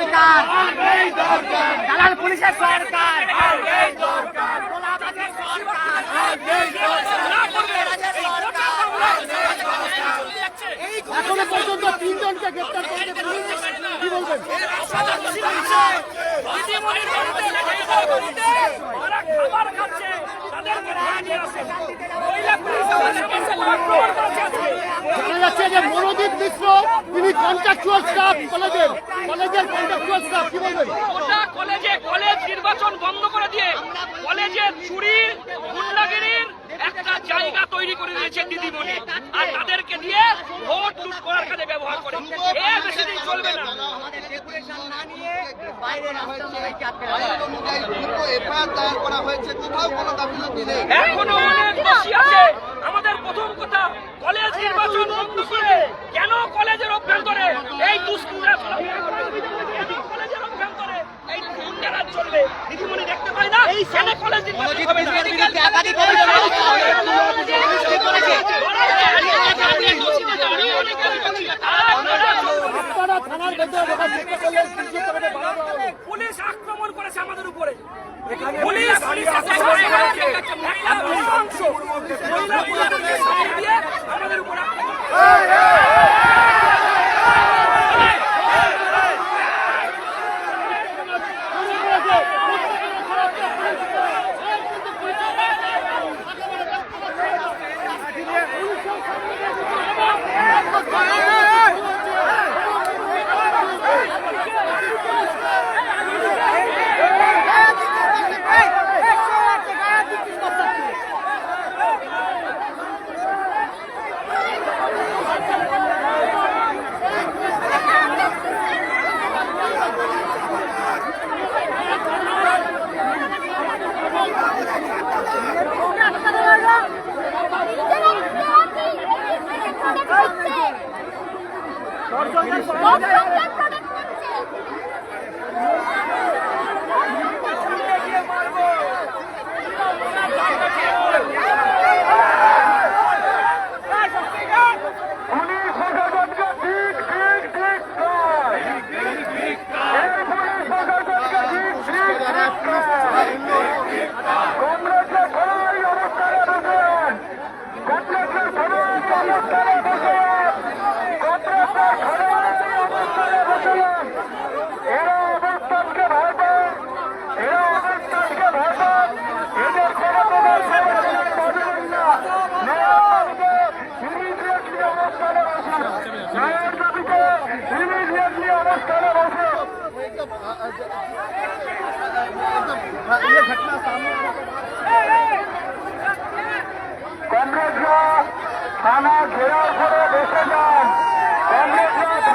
সরকার। দালাল পুলিশের সরকার। এখনও পর্যন্ত তিনজনকে গ্রেপ্তার করেছে পুলিশ। কি বলবেন দিদিমণির বাড়িতে মহিলা বাড়িতে ওরা খাবার খাচ্ছে তাদেরকে ধরে নিয়ে আসে মহিলা পুলিশ আমার সামনে আক্রমণ করেছে আজকে। জানা যাচ্ছে যে মনোদীপ মিশ্র তিনি কন্ট্রাকচুয়াল স্টাফ কলেজের কলেজের কন্ট্রাকচুয়াল স্টাফ কি বলবেন? গোটা কলেজে কলেজ নির্বাচন বন্ধ করে দিয়ে কলেজে চুরির গুন্ডাগিরির একটা জায়গা তৈরি করে দিয়েছে দিদিমণি। আর তাদেরকে দিয়ে ভোট লুট করার কাজে ব্যবহার করে। এ বেশি দিন চলবে না। এখনও অনেক দোষী আছে। আমাদের প্রথম কথা কলেজ নির্বাচন বন্ধ করে কেন কলেজের অভ্যন্তরে এই দুষ্কৃতরা কলেজের অভ্যন্তরে এই চলবে দিদিমণি দেখতে পাই না কেন কলেজ। পুলিশ আক্রমণ করেছে আমাদের উপরে পুলিশ একটা নৃশংস মহিলা পুলিশকে সামনে দিয়ে আমাদের উপরে আক্রমণ কংগ্রেসরা থানা ঘেরাও করে বসে যান কংগ্রেসরা থানা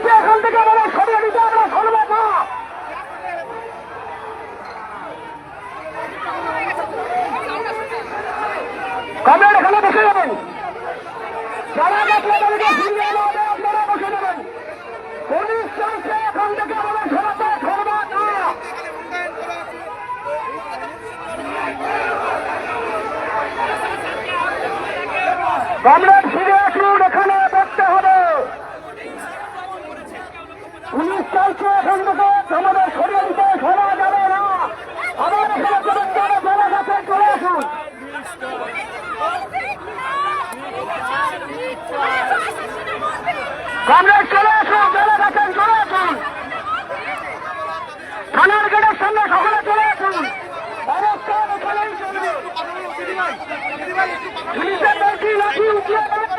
বিজেপি এখন থেকে আমাদের সরিয়ে দিতে আমরা শুনব না কমরেড, এখানে বসে যাবেন। যারা দেখলে তাদেরকে ফিরিয়ে আনা আপনারা বসে যাবেন। পুলিশ চলছে, এখন থেকে আমাদের সরাতে। শুনব না কমরেড Thank you.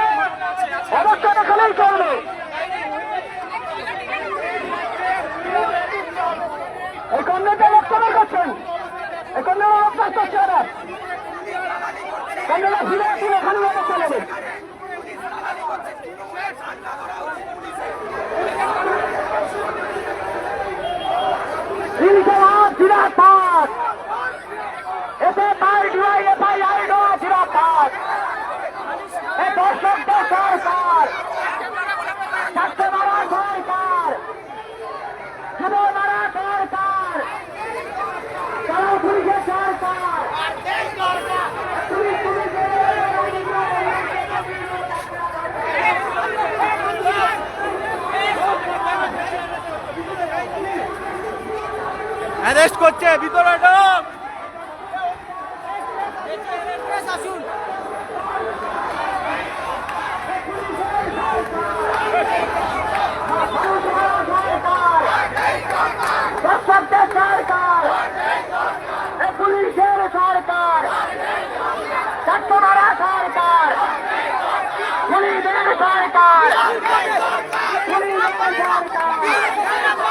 অ্যারেস্ট করছে ভিতরে সরকার। সরকার। সরকার সরকার।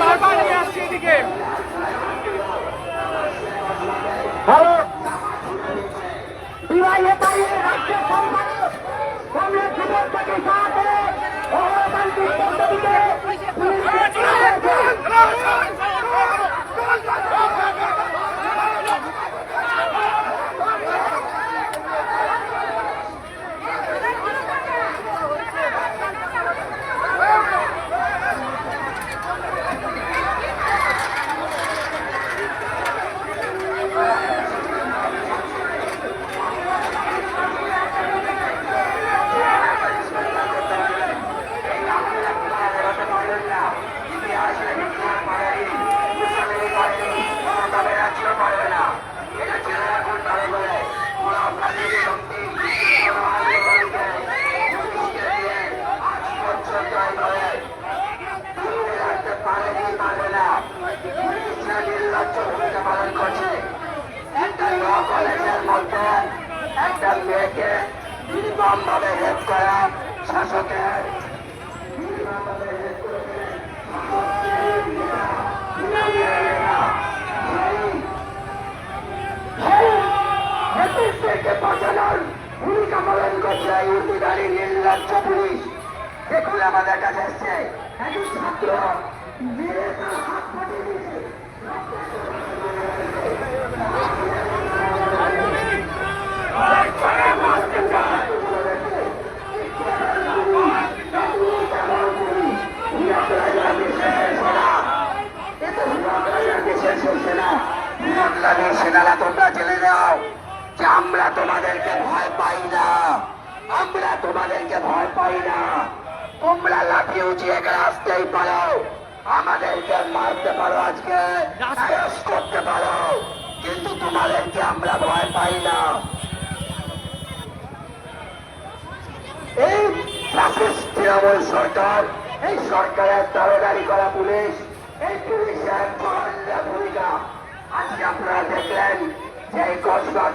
বারবার নিয়ে আসছি এদিকে। হ্যালো একটা মেয়েকে নির্মমভাবে হেড করা শাসকের ভূমিকা পালন করছে আমাদের কাছে এসছে একজন ছাত্র। হাত পাঠিয়ে দিয়েছে। ইসলামী সেনারা তোমরা জেলে দাও যে আমরা তোমাদেরকে ভয় পাই না। আমরা তোমাদেরকে ভয় পাই না। তোমরা লাঠি উঁচিয়ে আসতেই পারো আমাদেরকে মারতে পারো আজকে করতে পারো কিন্তু তোমাদেরকে আমরা ভয় পাই না। এই তৃণমূল সরকার, এই সরকারের দাবেদারি করা পুলিশ, এই পুলিশের ভূমিকা। আজকে আপনারা দেখলেন যে কসবা